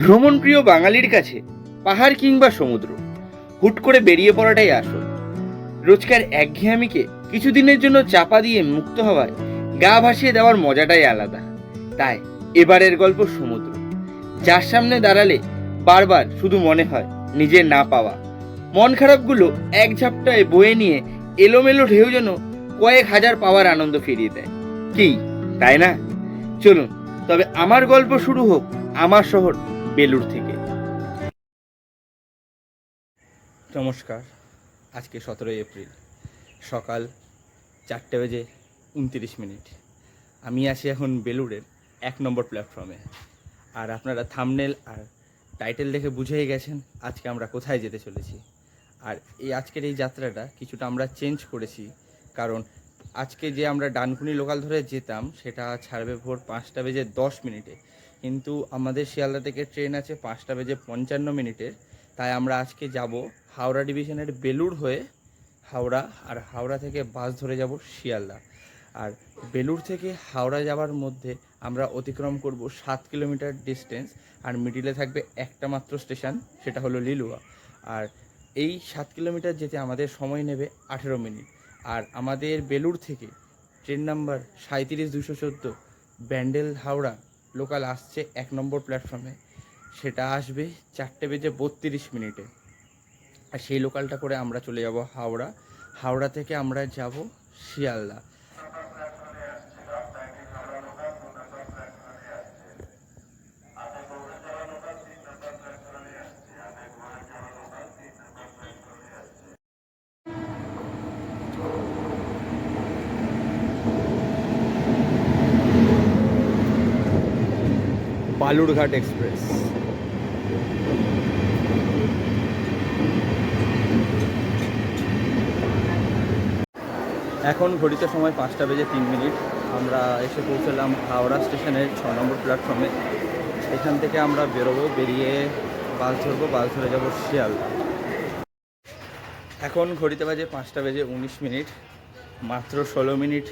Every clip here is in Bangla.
ভ্রমণপ্রিয় বাঙালির কাছে পাহাড় কিংবা সমুদ্র, হুট করে বেরিয়ে পড়াটাই আসল। রোজকার একঘেয়ামিকে কিছুদিনের জন্য চাপা দিয়ে মুক্ত হওয়ায় গা ভাসিয়ে দেওয়ার মজাটাই আলাদা। তাই এবারের গল্প সমুদ্র, যার সামনে দাঁড়ালে বারবার শুধু মনে হয় নিজের না পাওয়া। মন খারাপগুলো এক ঝাপটায় বয়ে নিয়ে এলোমেলো ঢেউ যেন কয়েক হাজার পাওয়ার আনন্দ ফিরিয়ে দেয়। কি, তাই না? চলুন, তবে আমার গল্প শুরু হোক আমার শহর বেলুর থেকে। নমস্কার, আজকে সতেরোই এপ্রিল, সকাল চারটে বেজে উনতিরিশ মিনিট। আমি আছি এখন বেলুড়ের এক নম্বর প্ল্যাটফর্মে আর আপনারা থামনেল আর টাইটেল দেখে বুঝেই গেছেন আজকে আমরা কোথায় যেতে চলেছি। আর এই আজকের এই যাত্রাটা কিছুটা আমরা চেঞ্জ করেছি, কারণ আজকে যে আমরা ডানকুনি লোকাল ধরে যেতাম, সেটা ছাড়বে ভোর পাঁচটা বেজে দশ মিনিটে। কিন্তু আমাদের শিয়ালদা থেকে ট্রেন আছে পাঁচটা বেজে পঞ্চান্ন মিনিটের তাই আমরা আজকে যাব হাওড়া ডিভিশনের বেলুড় হয়ে হাওড়া, আর হাওড়া থেকে বাস ধরে যাব শিয়ালদা। আর বেলুড় থেকে হাওড়া যাওয়ার মধ্যে আমরা অতিক্রম করব সাত কিলোমিটার ডিস্টেন্স, আর মিডিলে থাকবে একটা মাত্র স্টেশন, সেটা হলো লিলুয়া। আর এই সাত কিলোমিটার যেতে আমাদের সময় নেবে আঠেরো মিনিট। আর আমাদের বেলুড় থেকে ট্রেন নাম্বার সাঁত্রিশ দুশো চোদ্দ, ব্যান্ডেল হাওড়া লোকাল আসছে এক নম্বর প্ল্যাটফর্মে। সেটা আসবে চারটে বেজে বত্রিশ মিনিটে। আর সেই লোকালটা করে আমরা চলে যাব হাওড়া। হাওড়া থেকে আমরা যাব শিয়ালদা। বালুরঘাট এক্সপ্রেস। এখন ঘড়িতে সময় পাঁচটা বেজে তিন মিনিট। আমরা এসে পৌঁছলাম হাওড়া স্টেশনের ছ নম্বর প্ল্যাটফর্মে। এখান থেকে আমরা বেরোবো, বেরিয়ে বাস ধরবো, বাস ধরে যাব শিয়ালদা। এখন ঘড়িতে বাজে পাঁচটা বেজে উনিশ মিনিট। মাত্র ষোলো মিনিট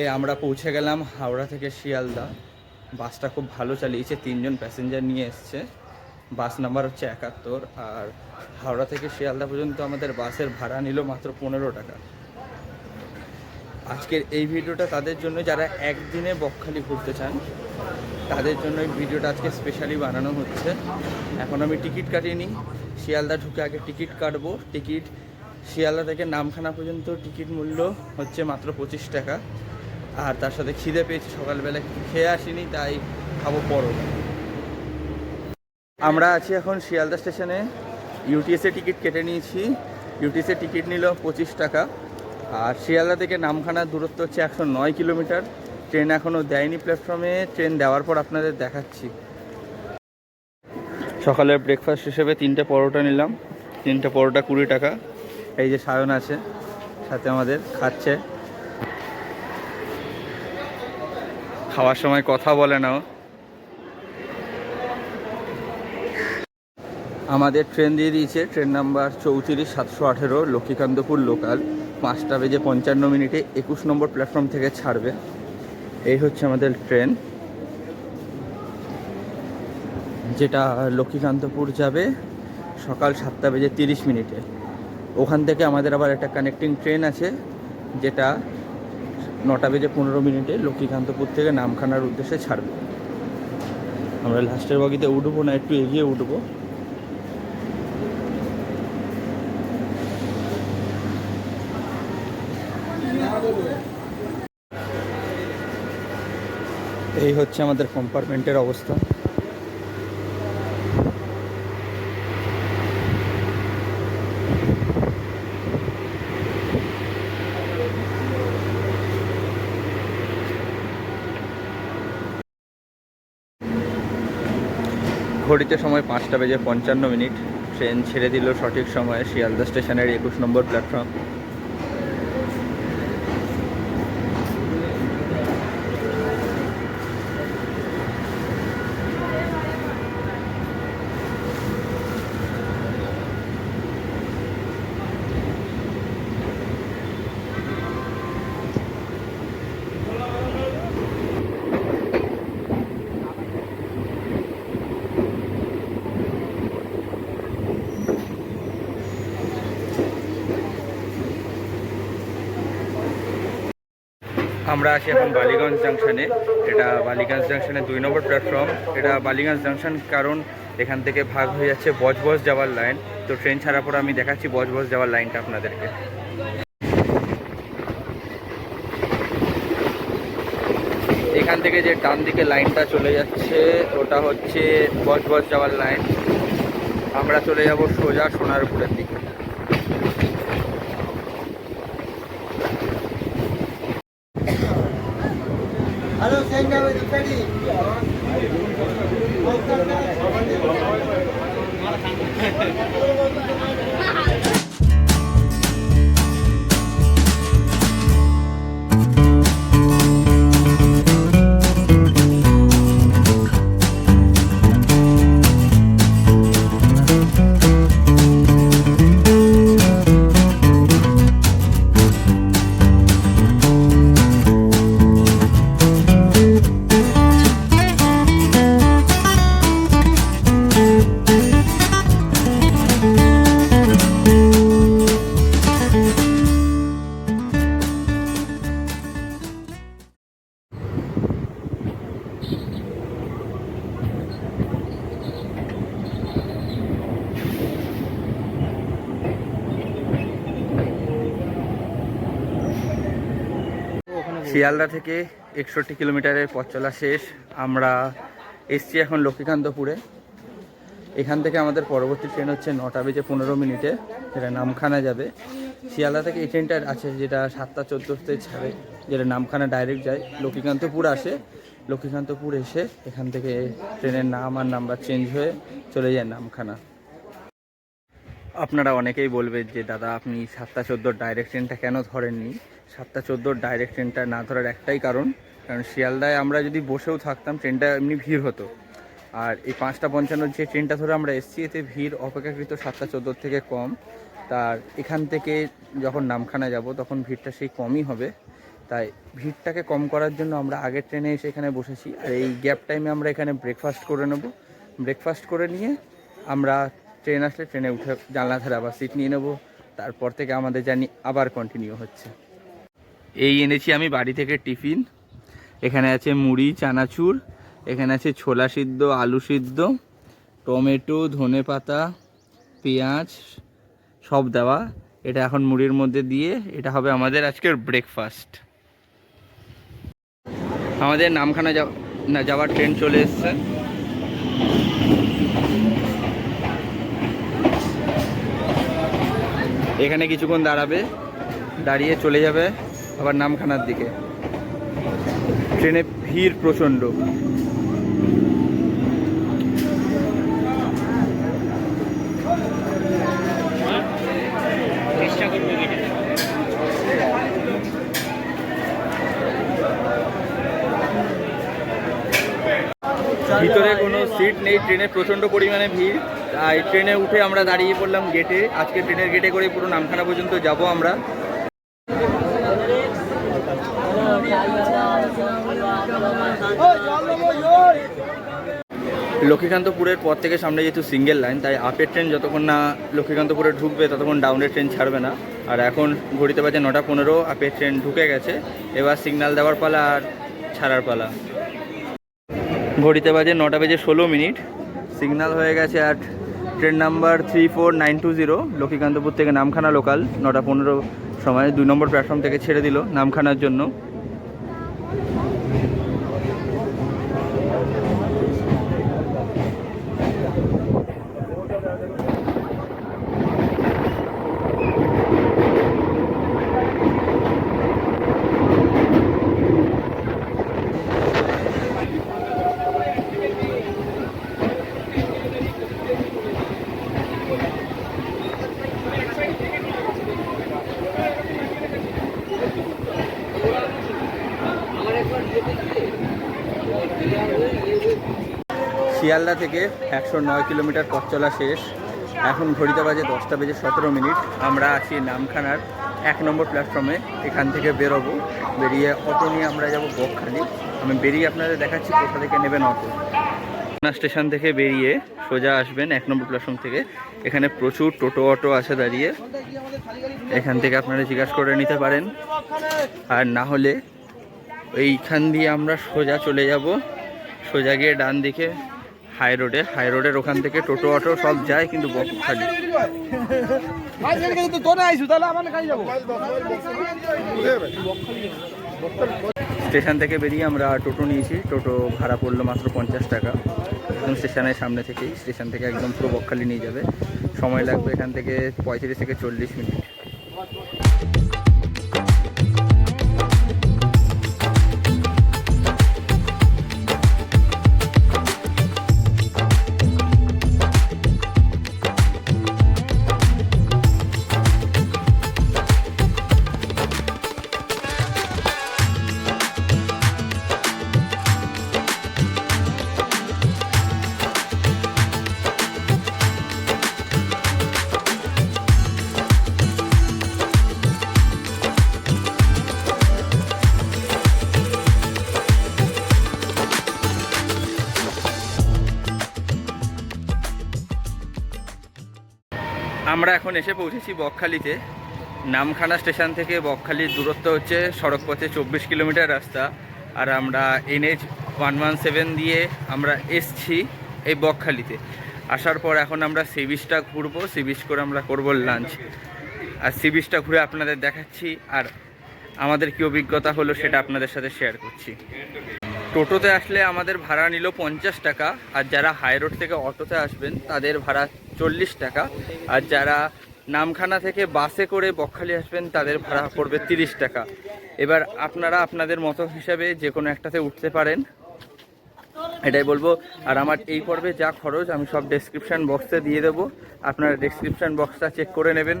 এ আমরা পৌঁছে গেলাম হাওড়া থেকে শিয়ালদা। বাসটা খুব ভালো চালিয়েছে, তিনজন প্যাসেঞ্জার নিয়ে এসছে। বাস নাম্বার হচ্ছে একাত্তর আর হাওড়া থেকে শিয়ালদা পর্যন্ত আমাদের বাসের ভাড়া নিল মাত্র পনেরো টাকা। আজকের এই ভিডিওটা তাদের জন্য, যারা একদিনে বকখালি ঘুরতে চান, তাদের জন্য এই ভিডিওটা আজকে স্পেশালি বানানো হচ্ছে। এখন আমি টিকিট কাটিনি শিয়ালদা ঢুকে আগে টিকিট কাটবো। টিকিট শিয়ালদা থেকে নামখানা পর্যন্ত টিকিট মূল্য হচ্ছে মাত্র পঁচিশ টাকা। আর তার সাথে খিদে পেয়েছি, সকালবেলা খেয়ে আসিনি, তাই খাব পরোটা। আমরা আছি এখন শিয়ালদা স্টেশনে। ইউটিএসএ টিকিট কেটে নিয়েছি। ইউটিএসএ টিকিট নিল পঁচিশ টাকা। আর শিয়ালদা থেকে নামখানার দূরত্ব হচ্ছে একশো নয় কিলোমিটার। ট্রেন এখনও দেয়নি প্ল্যাটফর্মে। ট্রেন দেওয়ার পর আপনাদের দেখাচ্ছি। সকালের ব্রেকফাস্ট হিসেবে তিনটে পরোটা নিলাম। তিনটে পরোটা কুড়ি টাকা। এই যে সায়ন আছে, সাথে আমাদের খাচ্ছে। খাওয়ার সময় কথা বলে না আমাদের ট্রেন দিয়ে দিয়েছে ট্রেন নাম্বার চৌত্রিশ, সাতশো আঠেরো, লক্ষ্মীকান্তপুর লোকাল পাঁচটা বেজে পঞ্চান্ন মিনিটে একুশ নম্বর প্ল্যাটফর্ম থেকে ছাড়বে। এই হচ্ছে আমাদের ট্রেন যেটা লক্ষ্মীকান্তপুর যাবে সকাল সাতটা বেজে তিরিশ মিনিটে। ওখান থেকে আমাদের আবার একটা কানেক্টিং ট্রেন আছে, যেটা নটা বেজে পনেরো মিনিটে লক্ষ্মীকান্তপুর থেকে নামখানার উদ্দেশ্যে ছাড়বে। আমরা লাস্টের বগিতে উঠবো না, একটু এগিয়ে উঠবো। এই হচ্ছে আমাদের কম্পার্টমেন্টের অবস্থা। ঘড়িতে সময় পাঁচটা বেজে পঞ্চান্ন মিনিট। ট্রেন ছেড়ে দিল সঠিক সময়ে শিয়ালদা স্টেশনের একুশ নম্বর প্ল্যাটফর্ম। আমরা আছি এখন বালিগঞ্জ জাংশনে। এটা বালিগঞ্জ জাংশনের দুই নম্বর প্ল্যাটফর্ম এটা বালিগঞ্জ জাংশন কারণ এখান থেকে ভাগ হয়ে যাচ্ছে বজবজ যাওয়ার লাইন তো ট্রেন ছাড়ার পর আমি দেখাচ্ছি বজবজ যাওয়ার লাইনটা আপনাদেরকে। এখান থেকে যে ডান দিকে লাইনটা চলে যাচ্ছে, ওটা হচ্ছে বজবজ যাওয়ার লাইন আমরা চলে যাব সোজা সোনারপুরের দিকে। Hello, Sangha with the Teddy. Sealdah থেকে একষট্টি কিলোমিটারের পথ চলা শেষ। আমরা এসছি এখন লক্ষ্মীকান্তপুরে। এখান থেকে আমাদের পরবর্তী ট্রেন হচ্ছে নটা বেজে পনেরো মিনিটে। যেটা নামখানা যাবে। শিয়ালদা থেকে এই ট্রেনটা আছে যেটা সাতটা চোদ্দোতে ছাড়ে। যেটা নামখানা ডাইরেক্ট যায়। লক্ষ্মীকান্তপুর আসে। লক্ষ্মীকান্তপুর এসে এখান থেকে ট্রেনের নাম আর নাম্বার চেঞ্জ হয়ে চলে যায় নামখানা। আপনারা অনেকেই বলবেন যে, দাদা, আপনি সাতটা চোদ্দোর ডাইরেক্ট ট্রেনটা কেন ধরেননি? সাতটা চোদ্দোর ডাইরেক্ট ট্রেনটা না ধরার একটাই কারণ। কারণ শিয়ালদায় আমরা যদি বসেও থাকতাম ট্রেনটা এমনি ভিড় হতো। আর এই পাঁচটা পঞ্চান্নর যে ট্রেনটা ধরে আমরা এসেছি, এতে ভিড় অপেক্ষাকৃত সাতটা চোদ্দোর থেকে কম। তার এখান থেকে যখন নামখানা যাব, তখন ভিড়টা সেই কমই হবে। তাই ভিড়টাকে কম করার জন্য আমরা আগের ট্রেনে এসে এখানে বসেছি। আর এই গ্যাপ টাইমে আমরা এখানে ব্রেকফাস্ট করে নেব। ব্রেকফাস্ট করে নিয়ে আমরা ট্রেন আসলে ট্রেনে উঠে জানলা ধারে আবার সিট নিয়ে নেব। তারপর থেকে আমাদের জার্নি আবার কন্টিনিউ হচ্ছে। এই এনেছি আমি বাড়ি থেকে টিফিন। এখানে আছে মুড়ি, চানাচুর, এখানে আছে ছোলা সিদ্ধ, আলু সিদ্ধ, টমেটো, ধনে পাতা, পেঁয়াজ, সব দেওয়া। এটা এখন মুড়ির মধ্যে দিয়ে এটা হবে আমাদের আজকের ব্রেকফাস্ট আমাদের নামখানা না, যাওয়ার ট্রেন চলে এসছে। এখানে কিছুক্ষণ দাঁড়াবে, দাঁড়িয়ে চলে যাবে। আবার নামখানার দিকে। ট্রেনে ভিড় প্রচণ্ড। ভিতরে কোনো সিট নেই ট্রেনে প্রচণ্ড পরিমাণে ভিড়। এই ট্রেনে উঠে আমরা দাঁড়িয়ে পড়লাম গেটে আজকে ট্রেনের গেটে করে পুরো নামখানা পর্যন্ত যাব আমরা। লক্ষ্মীকান্তপুরের পর থেকে সামনে যেহেতু সিঙ্গেল লাইন তাই আপের ট্রেন যতক্ষণ না লক্ষ্মীকান্তপুরে ঢুকবে ততক্ষণ ডাউনের ট্রেন ছাড়বে না। আর এখন ঘড়িতে বাজে নটা পনেরো আপের ট্রেন ঢুকে গেছে। এবার সিগন্যাল দেওয়ার পালা আর ছাড়ার পালা। ঘড়িতে বাজে নটা বেজে ষোলো মিনিট। সিগন্যাল হয়ে গেছে আর train number three four nine two zero Lakshmikantapur থেকে নামখানা লোকাল নটা পনেরো সময় দুই নম্বর প্ল্যাটফর্ম থেকে ছেড়ে দিল নামখানার জন্য। শিয়ালদা থেকে একশো নয় কিলোমিটার পথ চলা শেষ। এখন ঘড়িতে বাজে দশটা বেজে সতেরো মিনিট। আমরা আছি নামখানার এক নম্বর প্ল্যাটফর্মে এখান থেকে বেরোবো। বেরিয়ে অটো নিয়ে আমরা যাব বকখালি। আমি বেরিয়ে আপনাদের দেখাচ্ছি কোথা থেকে নেবেন অটো খুলনা স্টেশন থেকে বেরিয়ে সোজা আসবেন এক নম্বর প্ল্যাটফর্ম থেকে। এখানে প্রচুর টোটো অটো আছে দাঁড়িয়ে। এখান থেকে আপনারা জিজ্ঞাসা করে নিতে পারেন। আর না হলে এইখান দিয়ে আমরা সোজা চলে যাব। সোজা গিয়ে ডান দিকে হাই রোডে। হাই রোডের ওখান থেকে টোটো অটো সব যায় কিন্তু বকখালি স্টেশন থেকে বেরিয়ে আমরা টোটো নিয়েছি। টোটো ভাড়া পড়ল মাত্র পঞ্চাশ টাকা। একদম স্টেশনের সামনে থেকেই। স্টেশন থেকে একদম পুরো বকখালি নিয়ে যাবে। সময় লাগবে এখান থেকে পঁয়ত্রিশ থেকে চল্লিশ মিনিট। এখন এসে পৌঁছেছি বকখালিতে। নামখানা স্টেশন থেকে বকখালির দূরত্ব হচ্ছে সড়ক পথে চব্বিশ কিলোমিটার রাস্তা। আর আমরা এনএইচ ওয়ান ওয়ান সেভেন দিয়ে আমরা এসছি এই বকখালিতে। আসার পর এখন আমরা সি বিচটা ঘুরবো। সি বিচ করে আমরা করব লাঞ্চ। আর সি বিচটা ঘুরে আপনাদের দেখাচ্ছি। আর আমাদের কি অভিজ্ঞতা হলো সেটা আপনাদের সাথে শেয়ার করছি। টোটোতে আসলে আমাদের ভাড়া নিল পঞ্চাশ টাকা। আর যারা হাই রোড থেকে অটোতে আসবেন, তাদের ভাড়া চল্লিশ টাকা। আর যারা নামখানা থেকে বাসে করে বকখালি আসবেন, তাদের ভাড়া পড়বে তিরিশ টাকা। এবার আপনারা আপনাদের মতো হিসাবে যে কোনো একটাতে উঠতে পারেন। এটাই বলব। আর আমার এই পর্বে যা খরচ, আমি সব ডেসক্রিপশন বক্সে দিয়ে দেবো। আপনারা ডেসক্রিপশন বক্সটা চেক করে নেবেন।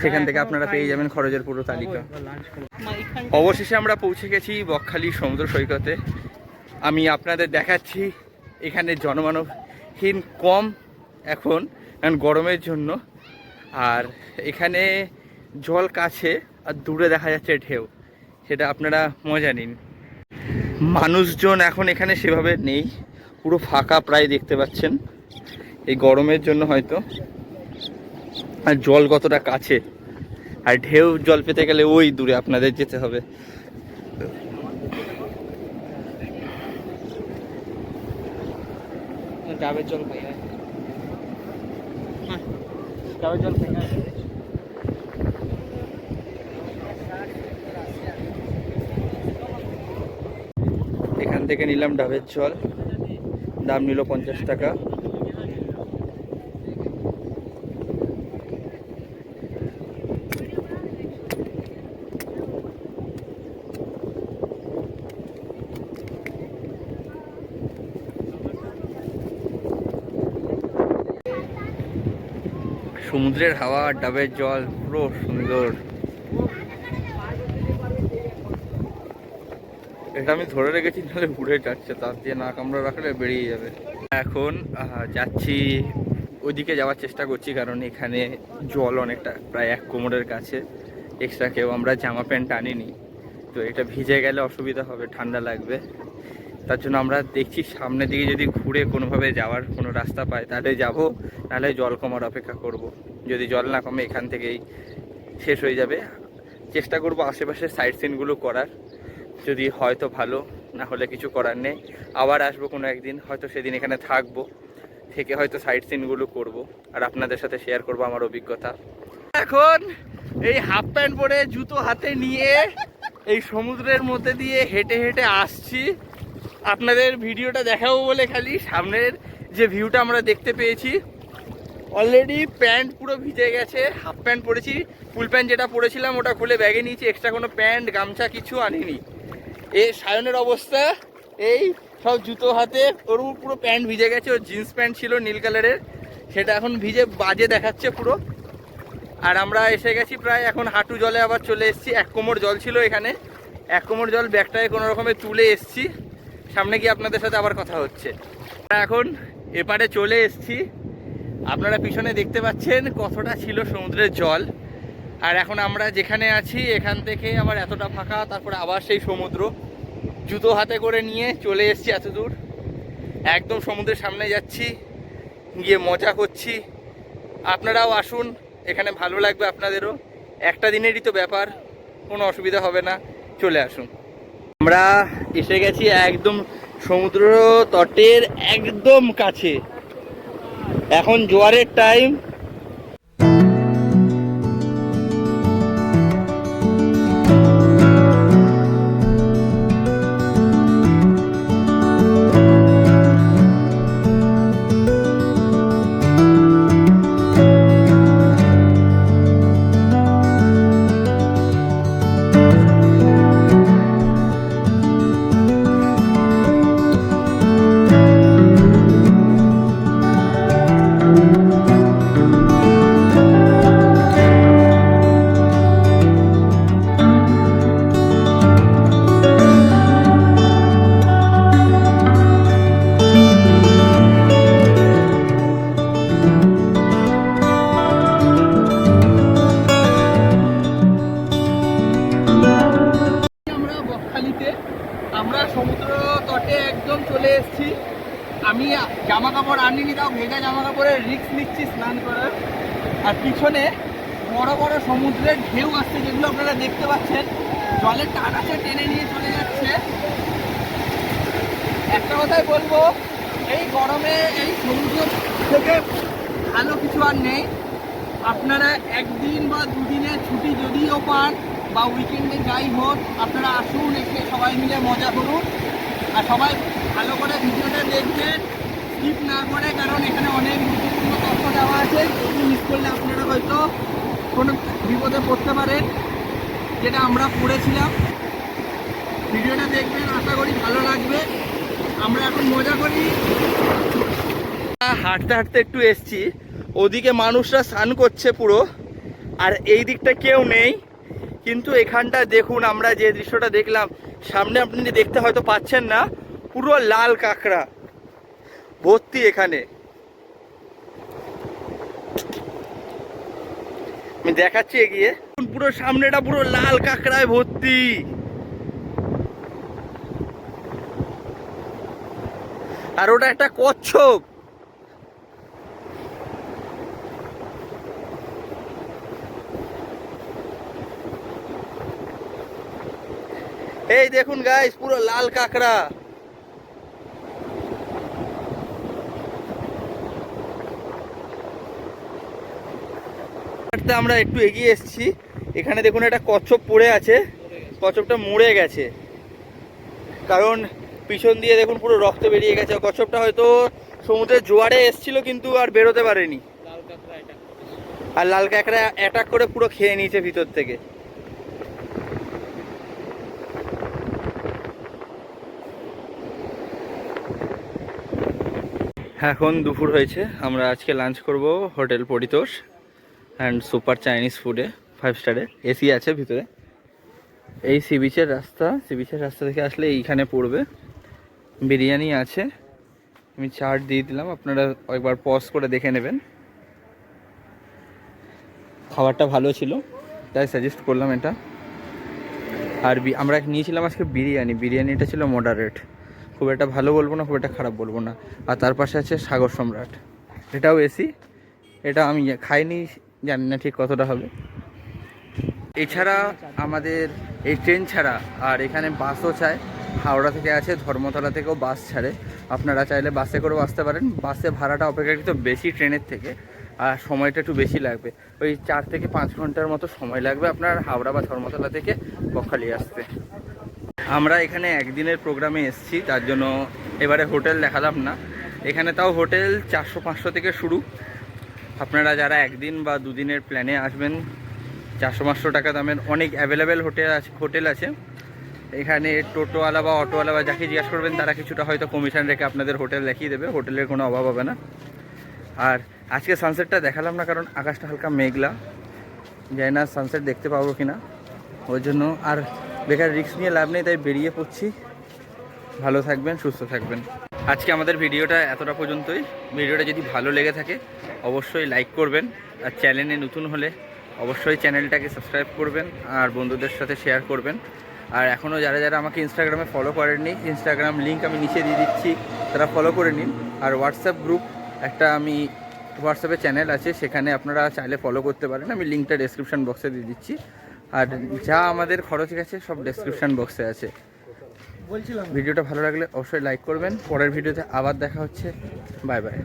সেখান থেকে আপনারা পেয়ে যাবেন খরচের পুরো তালিকা। অবশেষে আমরা পৌঁছে গেছি বকখালি সমুদ্র সৈকতে। আমি আপনাদের দেখাচ্ছি, এখানে জনমানবহীন কম এখন, কারণ গরমের জন্য। আর এখানে জল কাছে আর দূরে দেখা যাচ্ছে ঢেউ, সেটা আপনারা মজা নিন। মানুষজন এখন এখানে সেভাবে নেই, পুরো ফাঁকা প্রায় দেখতে পাচ্ছেন। এই গরমের জন্য হয়তো। আর জল কতটা কাছে, আর ঢেউ জল পেতে গেলে ওই দূরে আপনাদের যেতে হবে। ডাবের জল খাই ডাবের জল থেকে এখান থেকে নিলাম ডাবের জল। দাম নিল পঞ্চাশ টাকা। সমুদ্রের হাওয়া, ডাবের জল, পুরো সুন্দর। এটা আমি ধরে রেখেছি, নাহলে ঘুরে যাচ্ছে, তার দিয়ে না কামড়া রাখলে বেরিয়ে যাবে। এখন যাচ্ছি, ওইদিকে যাওয়ার চেষ্টা করছি, কারণ এখানে জল অনেকটা, প্রায় এক কোমরের কাছে। এক্সট্রা কেউ আমরা জামা প্যান্ট আনিনি, তো এটা ভিজে গেলে অসুবিধা হবে, ঠান্ডা লাগবে। তার জন্য আমরা দেখছি সামনের দিকে যদি ঘুরে কোনোভাবে যাওয়ার কোনো রাস্তা পাই তাহলে যাব, নাহলে জল কমার অপেক্ষা করব। যদি জল না কমে, এখান থেকেই শেষ হয়ে যাবে। চেষ্টা করব আশেপাশের সাইড সিনগুলো করার। যদি হয়তো ভালো, না হলে কিছু করার নেই। আবার আসব কোনো একদিন, হয়তো সেদিন এখানে থাকব, থেকে হয়তো সাইড সিনগুলো করব। আর আপনাদের সাথে শেয়ার করব আমার অভিজ্ঞতা। এখন এই হাফ প্যান্ট পরে জুতো হাতে নিয়ে এই সমুদ্রের মধ্যে দিয়ে হেঁটে হেঁটে আসছি। আপনাদের ভিডিওটা দেখাবো বলে খালি। সামনের যে ভিউটা আমরা দেখতে পেয়েছি অলরেডি প্যান্ট পুরো ভিজে গেছে হাফ প্যান্ট পরেছি। ফুল প্যান্ট যেটা পরেছিলাম, ওটা খুলে ব্যাগে নিয়েছি এক্সট্রা কোনো প্যান্ট গামছা কিছু আনিনি। এ সায়নের অবস্থা, এই সব জুতো হাতে, ওর পুরো প্যান্ট ভিজে গেছে, ওর জিন্স প্যান্ট ছিল নীল কালারের সেটা এখন ভিজে বাজে দেখাচ্ছে পুরো। আর আমরা এসে গেছি প্রায়, এখন হাঁটু জলে আবার চলে এসেছি। এক কোমর জল ছিল এখানে। এক কোমর জল ব্যাগটায় কোনো রকমে তুলে এসেছি। সামনে গিয়ে আপনাদের সাথে আবার কথা হচ্ছে। এখন এপারে চলে এসছি। আপনারা পিছনে দেখতে পাচ্ছেন কতটা ছিল সমুদ্রের জল। আর এখন আমরা যেখানে আছি, এখান থেকে আবার এতটা ফাঁকা, তারপরে আবার সেই সমুদ্র। জুতো হাতে করে নিয়ে চলে এসেছি এত দূর একদম সমুদ্রের সামনে যাচ্ছি, গিয়ে মজা করছি। আপনারাও আসুন, এখানে ভালো লাগবে আপনাদেরও। একটা দিনেরই তো ব্যাপার, কোনো অসুবিধা হবে না। চলে আসুন। আমরা এসে গেছি একদম সমুদ্র তটের একদম কাছে। এখন জোয়ারের টাইম বলব, এই গরমে এই সমুদ্র থেকে ভালো কিছু আর নেই। আপনারা একদিন বা দুদিনের ছুটি যদিও পান, বা উইকেন্ডে যাই হোক, আপনারা আসুন, এসে সবাই মিলে মজা করুন। আর সবাই ভালো করে ভিডিওটা দেখবেন স্কিপ না করে, কারণ এখানে অনেক গুরুত্বপূর্ণ তথ্য দেওয়া আছে যেগুলো মিস করলে আপনারা হয়তো কোনো বিপদে পড়তে পারেন, যেটা আমরা পড়েছিলাম। ভিডিওটা দেখবেন, আশা করি ভালো লাগবে। আমরা এখন মজা করি। হাঁটতে হাঁটতে একটু এসছি। ওদিকে মানুষরা স্নান করছে পুরো, আর এই দিকটা কেউ নেই। কিন্তু এখানটা দেখুন, আমরা যে দৃশ্যটা দেখলাম, সামনে আপনি দেখতে হয়তো পাচ্ছেন না, পুরো লাল কাঁকড়া। ভর্তি এখানে। আমি দেখাচ্ছি এগিয়ে। পুরো সামনেটা পুরো লাল কাঁকড়ায় ভর্তি। আর ওটা একটা কচ্ছপ। এই দেখুন গাইস পুরো লাল কাঁকড়া। আমরা একটু এগিয়ে এসেছি। এখানে দেখুন একটা কচ্ছপ পড়ে আছে। কচ্ছপটা মরে গেছে। কারণ পিছন দিয়ে দেখুন পুরো রক্ত বেরিয়ে গেছে। কচ্ছপটা হয়তো সমুদ্রের জোয়ারে এসছিল কিন্তু আর বেরোতে পারেনি। আর লাল কাঁকড়া অ্যাটাক করে পুরো খেয়ে নিয়েছে ভিতর থেকে। এখন দুপুর হয়েছে। আমরা আজকে লাঞ্চ করব hotel Paritosh and super Chinese ফুডে ফাইভ স্টারে এসি আছে ভিতরে। এই সি বিচের রাস্তা সি বিচের রাস্তা থেকে আসলে এইখানে পড়বে। বিরিয়ানি আছে। আমি চার্ট দিয়ে দিলাম, আপনারা একবার পজ করে দেখে নেবেন। খাবারটা ভালো ছিল, তাই সাজেস্ট করলাম এটা। আর আমরা নিয়েছিলাম আজকে বিরিয়ানি। বিরিয়ানিটা ছিল মডারেট খুব একটা ভালো বলব না, খুব একটা খারাপ বলব না। আর তার পাশে আছে সাগর সম্রাট। এটাও এসি এটা আমি খাইনি, জানি না ঠিক কতটা হবে। এছাড়া আমাদের এই ট্রেন ছাড়া আর এখানে বাসও চায়। হাওড়া থেকে আছে, ধর্মতলা থেকেও বাস ছাড়ে। আপনারা চাইলে বাসে করেও আসতে পারেন। বাসে ভাড়াটা অপেক্ষাকৃত বেশি ট্রেনের থেকে, আর সময়টা একটু বেশি লাগবে। ওই চার থেকে পাঁচ ঘণ্টার মতো সময় লাগবে আপনার হাওড়া বা ধর্মতলা থেকে বকখালি আসতে। আমরা এখানে একদিনের প্রোগ্রামে এসেছি, তার জন্য এবারে হোটেল দেখালাম না। এখানে তাও হোটেল চারশো পাঁচশো থেকে শুরু। আপনারা যারা একদিন বা দুদিনের প্ল্যানে আসবেন, চারশো পাঁচশো টাকা দামের অনেক অ্যাভেলেবেল হোটেল আছে হোটেল আছে। এখানে টোটোওয়ালা বা অটোওয়ালা বা যাকে জিজ্ঞাসা করবেন, তারা কিছুটা হয়তো কমিশন রেখে আপনাদের হোটেল দেখিয়ে দেবে। হোটেলের কোনো অভাব হবে না। আর আজকে সানসেটটা দেখালাম না, কারণ আকাশটা হালকা মেঘলা। যাই না সানসেট দেখতে পাবো কি না ওই জন্য আর বেকার রিস্ক নিয়ে লাভ নেই, তাই বেরিয়ে পড়ছি। ভালো থাকবেন, সুস্থ থাকবেন। আজকে আমাদের ভিডিওটা এতটা পর্যন্তই। ভিডিওটা যদি ভালো লেগে থাকে, অবশ্যই লাইক করবেন। আর চ্যানেলে নতুন হলে অবশ্যই চ্যানেলটাকে সাবস্ক্রাইব করবেন আর বন্ধুদের সাথে শেয়ার করবেন। আর এখনও যারা যারা আমাকে ইনস্টাগ্রামে ফলো করেননি ইনস্টাগ্রাম লিঙ্ক আমি নিচে দিয়ে দিচ্ছি তারা ফলো করে নিন। আর হোয়াটসঅ্যাপ গ্রুপ একটা আমি হোয়াটসঅ্যাপে চ্যানেল আছে সেখানে আপনারা চাইলে ফলো করতে পারেন। আমি লিঙ্কটা ডেসক্রিপশন বক্সে দিয়ে দিচ্ছি। আর যা আমাদের খরচ গেছে সব ডেসক্রিপশন বক্সে আছে। বলছিলাম। ভিডিওটা ভালো লাগলে অবশ্যই লাইক করবেন। পরের ভিডিওতে আবার দেখা হচ্ছে। Bye bye